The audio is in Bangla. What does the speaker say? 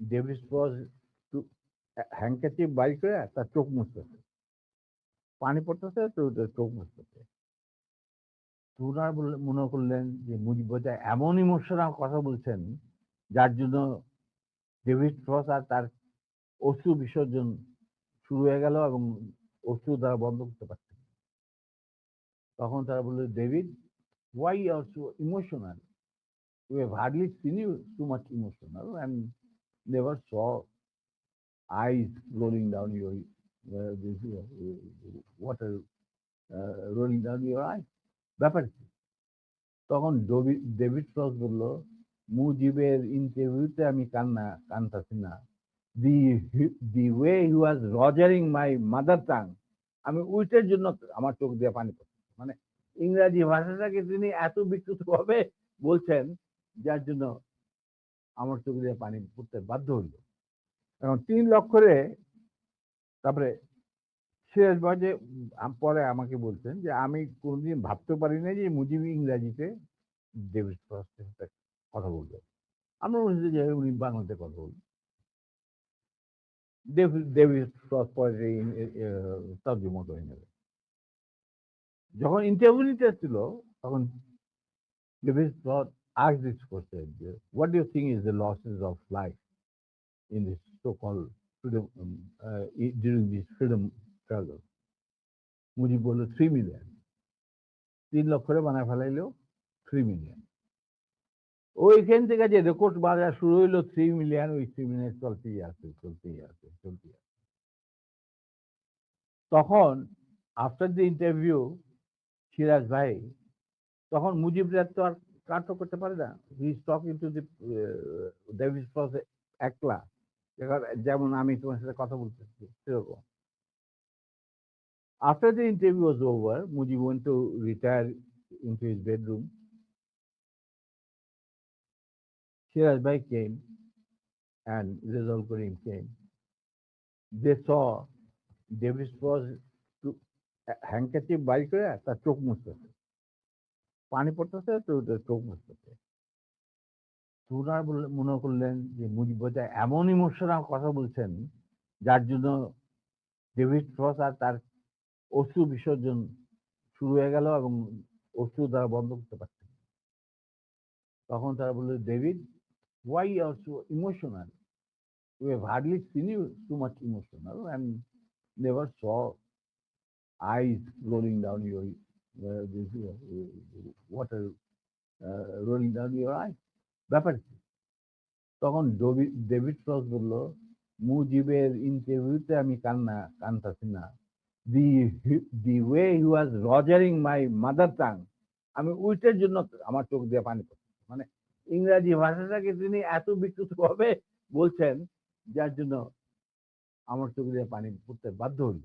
ডেভিস টু হ্যাঙ্কাচিপ বাই করে তার চোখ মুছতেছে পানি পড়তেছে, তো চোখ মুছতেছে তুনার মনে করলেন যে মুজিব বোঝায় এমন ইমোশনাল কথা বলছেন, যার জন্য ডেভিড ফ্রস আর তার অশ্রু বিসর্জন শুরু হয়ে গেল এবং অশ্রু দ্বারা বন্ধ করতে পারছে। তখন তারা বলল David why are so emotional we have hardly seen you too never saw eyes rolling down your uh, this, uh, water uh, rolling down your eyes ব্যাপার কি? তখন ডেভিড ফ্রস বলল মুজিবের ইন্টারভিউতে আমি কান্না কানতাছি না। The the way he was rogering my mother tongue. আমি উইটের জন্য আমার চোখ দিয়ে পানি পড়ছে। মানে ইংরাজি ভাষাটাকে তিনি এত বিকৃতভাবে বলছেন যার জন্য আমার চোখ দিয়ে পানি পড়তে বাধ্য হইল। এখন তিন লক্ষরে তারপরে ভাই যে পরে আমাকে বলছেন যে, আমি কোনোদিন ভাবতে পারি না যে মুজিব ইংরাজিতে ডেভিড ফ্রস্টের সাথে কথা বলবে। আমরা হচ্ছে যে উনি বাংলাতে কথা বলবেন ডেভিড ফ্রস্ট পরে তর্জমা করে নেবে যখন ইন্টারভিউ নিতে এসেছিল, তখন David Frost asked this question what do you think is the losses of life in this so-called freedom um, uh, during this freedom struggle? Mujib বলল থ্রি মিলিয়ন তিন লক্ষরে বানায় ফেলাইলো থ্রি মিলিয়ন ওইখান থেকে যে রেকর্ড বাজার শুরু হইল থ্রি মিলিয়ন ওই থ্রি মিলিয়ন চলতেই আছে চলতেই আছে চলতেই আছে। তখন আফটার দ্য ইন্টারভিউ সিরাজ ভাই তখন মুজিবরা তো আর কাটও করতে পারে না he talking to the David Frost একলা যেখানে- যেমন আমি তোমার সাথে কথা বলতেছি সেরকম After the interview was over, Mujib went to retire into his bedroom. Shiraz Bhai came and Rizal Karim came. They saw Davis was to handkerchief by করে তার চোখ মুছতেছে পানি পড়তেছে তো চোখ মুছতেছে তুনার মনে করলেন যে মুজিব বোঝায় এমন ইমোশনাল কথা বলছেন, যার জন্য ডেভিড ফ্রস আর তার অশ্রু বিসর্জন শুরু হয়ে গেল এবং অশ্রু দ্বারা বন্ধ করতে পারছে। তখন তারা বলল David why are so emotional we have hardly seen you too much emotional and never saw eyes rolling this, water uh, rolling down your eyes ব্যাপার কি তখন ডেভিড ফ্রস বলল মুজিবের ইন্টারভিউতে আমি কান্না কানতাছি না। The the way he was rogering my mother tongue আমি উইটের জন্য আমার চোখ দিয়ে পানি পড়ছে। মানে ইংরাজি ভাষাটাকে তিনি এত বিকৃতভাবে বলছেন যার জন্য আমার চোখ দিয়ে পানি পড়তে বাধ্য হইল